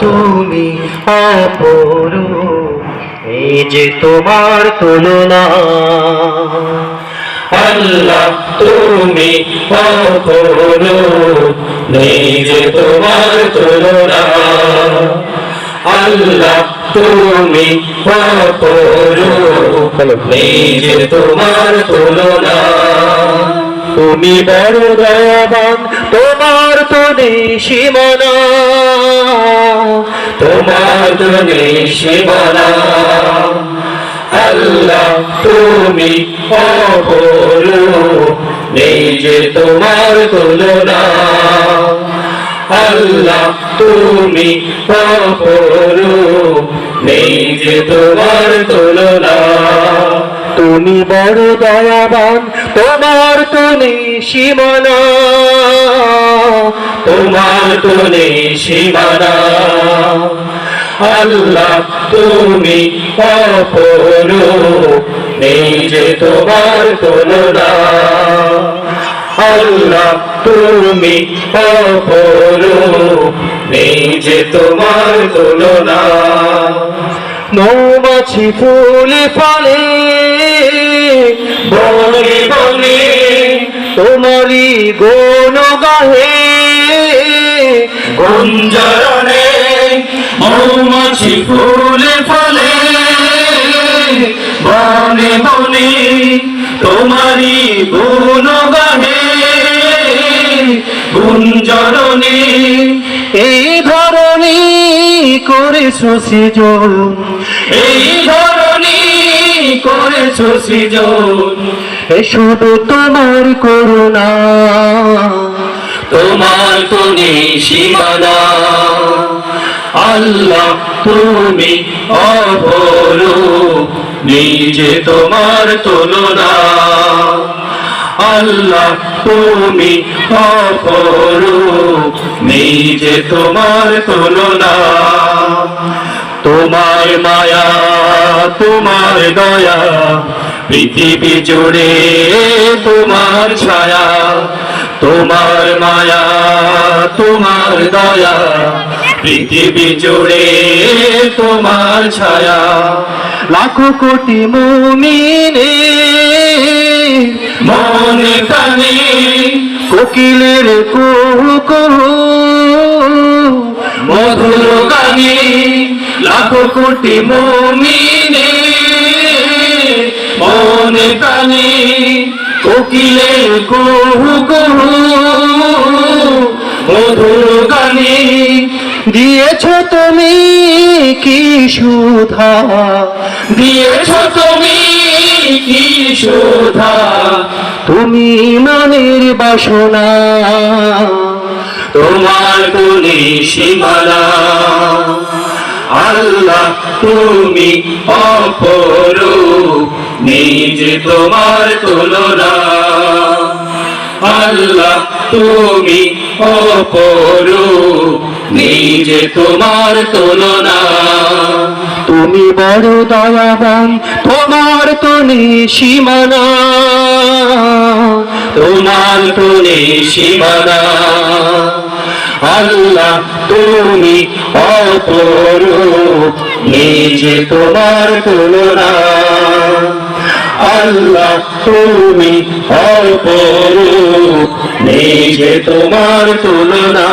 তুমি অপরূপ এই যে তোমার তুলনা। আল্লাহ তুমি অপরূপ নেই যে তোমার তুলনা। আল্লাহ তুমি অপরূপ নেই যে তোমার তুলনা। তুমি বড় দয়াবান, তোমার তো নেই সীমানা তোমার তো নেই সীমানা আল্লাহ, তুমি অপরূপ নেই যে তোমার তুলনা। আল্লাহ, তুমি অপরূপ নেই যে তোমার তুলনা। তুমি বড় দয়াবান তোমার তো নেই সীমানা, তোমার তো নেই সীমানা। আল্লাহ, তুমি অপরূপ নেই যে তোমার তুলনা। আল্লাহ, তুমি অপরূপ নেই যে তোমার তুলনা। মৌমাছি ফুলে ফলে বলি বলি তোমারই গুণ গাহে গুঞ্জরণে মৌমাছি ফুলে ফলে বনে বনে তোমারি গুণ গাহে গুঞ্জরণে এই ধরনী করেছ সৃজন এই ধরনী করেছ সৃজন? এ শুধু তোমার করুণা। তোমার তো নেই সীমানা। আল্লাহ তুমি অপরূপ নিজে তোমার তুলনা। আল্লাহ তুমি অপরূপ। নিজে তোমার তুলনা। তোমার মায়া, তোমার দয়া, পৃথিবী জুড়ে তোমার ছায়া, তোমার মায়া, তোমার দয়া, পৃথিবী জুড়ে তোমার ছায়া। লাখো কোটি মুমিনে মনে কানে, কোকিলের কুহু কোটি মমিনে, মনে কানে কোকিলের কুহু কুহু, মধুর গানে দিয়েছ তুমি কি সুধা? দিয়েছ তুমি কি শোধা তুমি মনের বাসনা, তোমার কোনে সীমানা। আল্লাহ তুমি অপরূপ, নিজে তোমার তুলনা। আল্লাহ তুমি অপরূপ, নিজে তোমার তুলনা। তুমি বড় দয়াবান, তোমার তো সীমানা। তোমার তুলে সীমানা। আল্লাহ তুমি অপরূপ, নিজে তোমার তুলনা। আল্লাহ তুমি অপরূপ, নিজে তোমার তুলনা।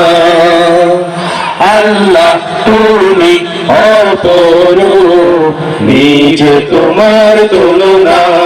আল্লাহ তুমি অপরূপ, নিজে তোমার তুলনা।